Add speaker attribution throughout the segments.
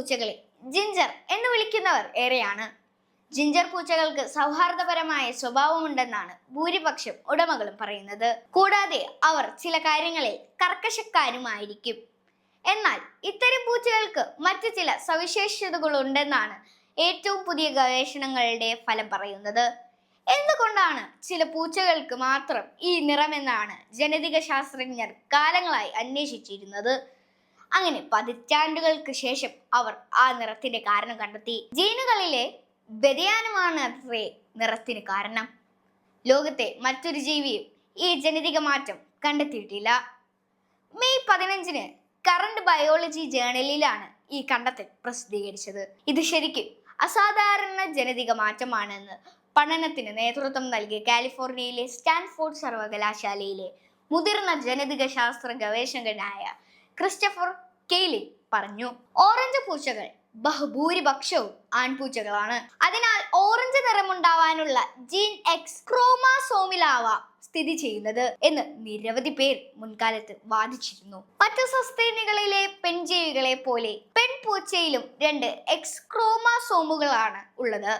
Speaker 1: പൂച്ചകളെ ജിഞ്ചർ എന്ന് വിളിക്കുന്നവർ ഏറെയാണ്. ജിഞ്ചർ പൂച്ചകൾക്ക് സൗഹാർദ്ദപരമായ സ്വഭാവമുണ്ടെന്നാണ് ഭൂരിപക്ഷം ഉടമകളും പറയുന്നത്. കൂടാതെ അവർ ചില കാര്യങ്ങളിൽ കർക്കശക്കാരുമായിരിക്കും. എന്നാൽ ഇത്തരം പൂച്ചകൾക്ക് മറ്റു ചില സവിശേഷതകളുണ്ടെന്നാണ് ഏറ്റവും പുതിയ ഗവേഷണങ്ങളുടെ ഫലം പറയുന്നത്. എന്തുകൊണ്ടാണ് ചില പൂച്ചകൾക്ക് മാത്രം ഈ നിറമെന്നാണ് ജനതിക ശാസ്ത്രജ്ഞർ കാലങ്ങളായി അന്വേഷിച്ചിരുന്നത്? അങ്ങനെ പതിറ്റാണ്ടുകൾക്ക് ശേഷം അവർ ആ നിറത്തിന്റെ കാരണം കണ്ടെത്തി. ജീനുകളിലെ വ്യതിയാനമാണ് അത്രേ നിറത്തിന് കാരണം. ലോകത്തെ മറ്റൊരു ജീവിയും ഈ ജനിതക മാറ്റം കണ്ടെത്തിയിട്ടില്ല. മെയ് പതിനഞ്ചിന് കറണ്ട് ബയോളജി ജേണലിലാണ് ഈ കണ്ടെത്തൽ പ്രസിദ്ധീകരിച്ചത്. ഇത് ശരിക്കും അസാധാരണ ജനിതക മാറ്റമാണെന്ന് പഠനത്തിന് നേതൃത്വം നൽകിയ കാലിഫോർണിയയിലെ സ്റ്റാൻഫോർഡ് സർവകലാശാലയിലെ മുതിർന്ന ജനിതക ശാസ്ത്ര ഗവേഷകനായ ക്രിസ്റ്റഫർ കെയ്ലി പറഞ്ഞു. ഓറഞ്ച് പൂച്ചകൾ ബഹുഭൂരിപക്ഷവും ആൺപൂച്ചകളാണ്. അതിനാൽ ഓറഞ്ച് നിറമുണ്ടാവാനുള്ള ജീൻ എക്സ് ക്രോമാസോമിലാവാം സ്ഥിതി ചെയ്യുന്നത് എന്ന് നിരവധി പേർ മുൻകാലത്ത് വാദിച്ചിരുന്നു. മറ്റു സസ്തനികളിലെ പെൺജീവികളെ പോലെ പെൺപൂച്ചയിലും രണ്ട് എക്സ് ക്രോമാസോമുകളാണ് ഉള്ളത്.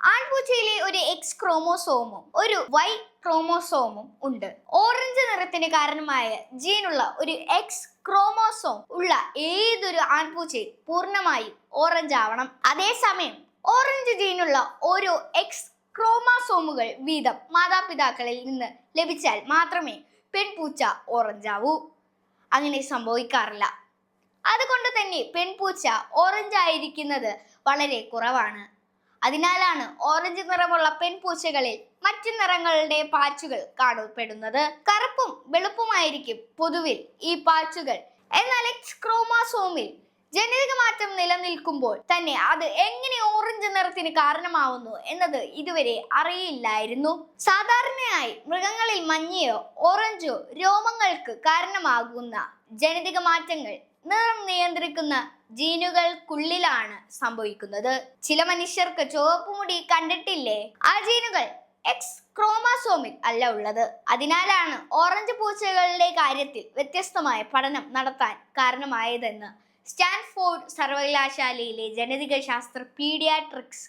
Speaker 1: ആൺപൂച്ചയിലെ ഒരു എക്സ് ക്രോമോസോമും ഒരു വൈ ക്രോമോസോമും ഉണ്ട്. ഓറഞ്ച് നിറത്തിന് കാരണമായ ജീനുള്ള ഒരു എക്സ് ക്രോമോസോം ഉള്ള ഏതൊരു ആൺപൂച്ചയും പൂർണമായും ഓറഞ്ച് ആവണം. അതേസമയം ഓറഞ്ച് ജീനുള്ള ഓരോ എക്സ് ക്രോമോസോമുകൾ വീതം മാതാപിതാക്കളിൽ നിന്ന് ലഭിച്ചാൽ മാത്രമേ പെൺപൂച്ച ഓറഞ്ച് ആവൂ. അങ്ങനെ സംഭവിക്കാറില്ല. അതുകൊണ്ട് തന്നെ പെൺപൂച്ച ഓറഞ്ച് ആയിരിക്കുന്നത് വളരെ കുറവാണ്. അതിനാലാണ് ഓറഞ്ച് നിറമുള്ള പെൺപൂച്ചകളിൽ മറ്റു നിറങ്ങളുടെ പാച്ചുകൾ കാണപ്പെടുന്നത്. കറുപ്പും വെളുപ്പുമായിരിക്കും പൊതുവിൽ ഈ പാച്ചുകൾ. എന്നാൽ എക്സ് ക്രോമാസോമിൽ ജനിതക മാറ്റം നിലനിൽക്കുമ്പോൾ തന്നെ അത് എങ്ങനെ ഓറഞ്ച് നിറത്തിന് കാരണമാവുന്നു എന്നത് ഇതുവരെ അറിയില്ലായിരുന്നു. സാധാരണയായി മൃഗങ്ങളിൽ മഞ്ഞയോ ഓറഞ്ചോ രോമങ്ങൾക്ക് കാരണമാകുന്ന ജനിതക മാറ്റങ്ങൾ നിറം നിയന്ത്രിക്കുന്ന ജീനുകൾക്കുള്ളിലാണ് സംഭവിക്കുന്നത്. ചില മനുഷ്യർക്ക് ചുവപ്പ് മുടി കണ്ടിട്ടില്ലേ? ആ ജീനുകൾ എക്സ് ക്രോമാസോമിൽ അല്ല ഉള്ളത്. അതിനാലാണ് ഓറഞ്ച് പൂച്ചകളുടെ കാര്യത്തിൽ വ്യത്യസ്തമായ പഠനം നടത്താൻ കാരണമായതെന്ന് സ്റ്റാൻഫോർഡ് സർവകലാശാലയിലെ ജനതിക ശാസ്ത്ര പീഡിയാട്രിക്സ്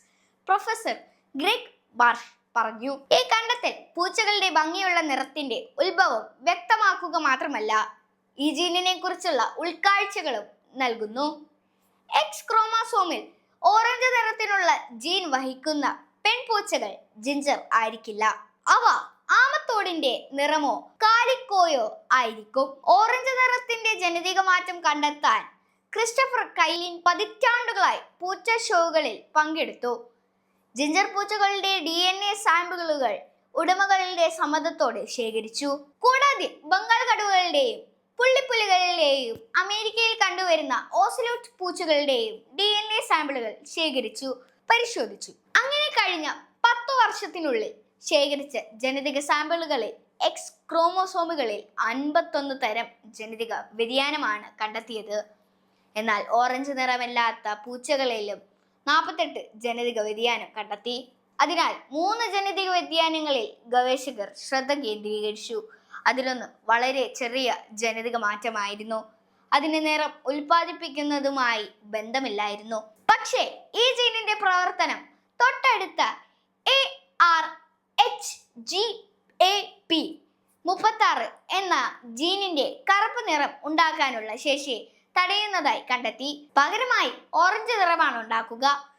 Speaker 1: പ്രൊഫസർ ഗ്രെഗ് ബാർഷ് പറഞ്ഞു. ഈ കണ്ടെത്തൽ പൂച്ചകളുടെ ഭംഗിയുള്ള നിറത്തിന്റെ ഉത്ഭവം വ്യക്തമാക്കുക മാത്രമല്ല ഈ ജീനിനെ കുറിച്ചുള്ള ഉൾക്കാഴ്ചകളും നൽകുന്നു. എക്സ് ക്രോമാസോമിൽ ഓറഞ്ച് നിറത്തിലുള്ള ജീൻ വഹിക്കുന്ന പെൺപൂച്ചകൾ ജിഞ്ചർ ആയിരിക്കില്ല. അവ ആമത്തോടിന്റെ നിറമോ കാലിക്കോയോ ആയിരിക്കും. ഓറഞ്ച് നിറത്തിന്റെ ജനിതക മാറ്റം കണ്ടെത്താൻ ക്രിസ്റ്റഫർ കൈലിൻ പതിറ്റാണ്ടുകളായി പൂച്ച ഷോകളിൽ പങ്കെടുത്തു. ജിഞ്ചർ പൂച്ചകളുടെ ഡി എൻ എ സാമ്പിളുകൾ ഉടമകളുടെ സമ്മതത്തോടെ ശേഖരിച്ചു. കൂടാതെ ബംഗാൾ കടുവകളുടെയും പുള്ളിപ്പുലികളുടെയും അമേരിക്കയിൽ കണ്ടുവരുന്ന ഓസലോട്ട് പൂച്ചകളുടെയും ഡി എൻ എ സാമ്പിളുകൾ ശേഖരിച്ചു പരിശോധിച്ചു. അങ്ങനെ കഴിഞ്ഞ പത്തു വർഷത്തിനുള്ളിൽ ശേഖരിച്ച ജനിതക സാമ്പിളുകളിൽ എക്സ് ക്രോമോസോമുകളിൽ അൻപത്തൊന്ന് തരം ജനിതക വ്യതിയാനമാണ് കണ്ടെത്തിയത്. എന്നാൽ ഓറഞ്ച് നിറമല്ലാത്ത പൂച്ചകളിലും നാൽപ്പത്തെട്ട് ജനിതക വ്യതിയാനം കണ്ടെത്തി. അതിനാൽ മൂന്ന് ജനിതക വ്യതിയാനങ്ങളിൽ ഗവേഷകർ ശ്രദ്ധ കേന്ദ്രീകരിച്ചു. അതിലൊന്ന് വളരെ ചെറിയ ജനിതക മാറ്റമായിരുന്നു. അതിന് നിറം ഉൽപ്പാദിപ്പിക്കുന്നതുമായി ബന്ധമില്ലായിരുന്നു. പക്ഷേ ഈ ജീനിന്റെ പ്രവർത്തനം തൊട്ടടുത്ത A R H G A P മുപ്പത്താറ് എന്ന ജീനിന്റെ കറുപ്പ് നിറം ഉണ്ടാക്കാനുള്ള ശേഷിയെ തടയുന്നതായി കണ്ടെത്തി. പകരമായി ഓറഞ്ച് നിറമാണ് ഉണ്ടാക്കുക.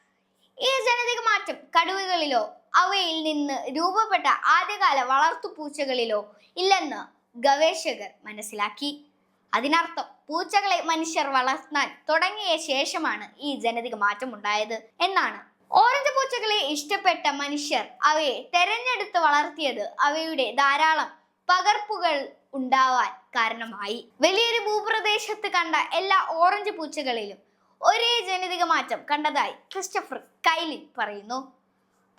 Speaker 1: ഈ ജനിതക മാറ്റം കടുവകളിലോ അവയിൽ നിന്ന് രൂപപ്പെട്ട ആദ്യകാല വളർത്തുപൂച്ചകളിലോ ഇല്ലെന്ന് ഗവേഷകർ മനസ്സിലാക്കി. അതിനർത്ഥം പൂച്ചകളെ മനുഷ്യർ വളർത്താൻ തുടങ്ങിയ ശേഷമാണ് ഈ ജനിതക മാറ്റം ഉണ്ടായത് എന്നാണ്. ഓറഞ്ച് പൂച്ചകളെ ഇഷ്ടപ്പെട്ട മനുഷ്യർ അവയെ തെരഞ്ഞെടുത്ത് വളർത്തിയത് അവയുടെ ധാരാളം പകർപ്പുകൾ ഉണ്ടാവാൻ കാരണമായി. വലിയൊരു ഭൂപ്രദേശത്ത് കണ്ട എല്ലാ ഓറഞ്ച് പൂച്ചകളിലും ഒരേ ജനിതക മാറ്റം കണ്ടതായി ക്രിസ്റ്റഫർ കൈലിൻ പറയുന്നു.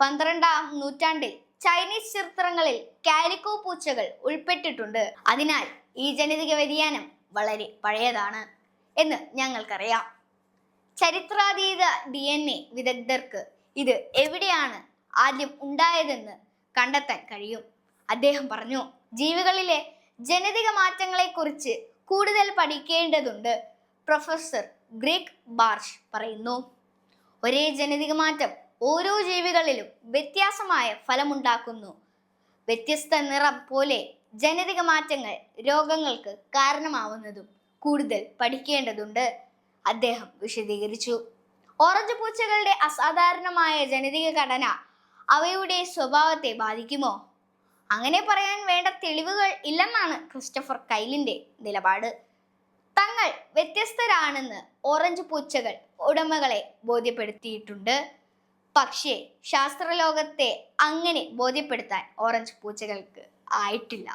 Speaker 1: പന്ത്രണ്ടാം നൂറ്റാണ്ടിൽ ചൈനീസ് ചിത്രങ്ങളിൽ കാലിക്കോ പൂച്ചകൾ ഉൾപ്പെട്ടിട്ടുണ്ട്. അതിനാൽ ഈ ജനിതക വ്യതിയാനം വളരെ പഴയതാണ് എന്ന് ഞങ്ങൾക്കറിയാം. ചരിത്രാതീത ഡി എൻ എ വിദഗ്ധർക്ക് ഇത് എവിടെയാണ് ആദ്യം ഉണ്ടായതെന്ന് കണ്ടെത്താൻ കഴിയും. അദ്ദേഹം പറഞ്ഞു ജീവികളിലെ ജനിതക മാറ്റങ്ങളെക്കുറിച്ച് കൂടുതൽ പഠിക്കേണ്ടതുണ്ട് പ്രൊഫസർ ഗ്രീക്ക് ബാർഷ് പറയുന്നു. ഒരേ ജനിതക മാറ്റം ഓരോ ജീവികളിലും വ്യത്യാസമായ ഫലമുണ്ടാക്കുന്നു. വ്യത്യസ്ത നിറം പോലെ ജനിതക മാറ്റങ്ങൾ രോഗങ്ങൾക്ക് കാരണമാവുന്നതും കൂടുതൽ പഠിക്കേണ്ടതുണ്ട്. അദ്ദേഹം വിശദീകരിച്ചു. ഓറഞ്ച് പൂച്ചകളുടെ അസാധാരണമായ ജനിതക ഘടന അവയുടെ സ്വഭാവത്തെ ബാധിക്കുമോ? അങ്ങനെ പറയാൻ വേണ്ട തെളിവുകൾ ഇല്ലെന്നാണ് ക്രിസ്റ്റഫർ കൈലിന്റെ നിലപാട്. തങ്ങൾ വ്യത്യസ്തരാണെന്ന് ഓറഞ്ച് പൂച്ചകൾ ഉടമകളെ ബോധ്യപ്പെടുത്തിയിട്ടുണ്ട്. പക്ഷേ ശാസ്ത്രലോകത്തെ അങ്ങനെ ബോധ്യപ്പെടുത്താൻ ഓറഞ്ച് പൂച്ചകൾക്ക് ആയിട്ടില്ല.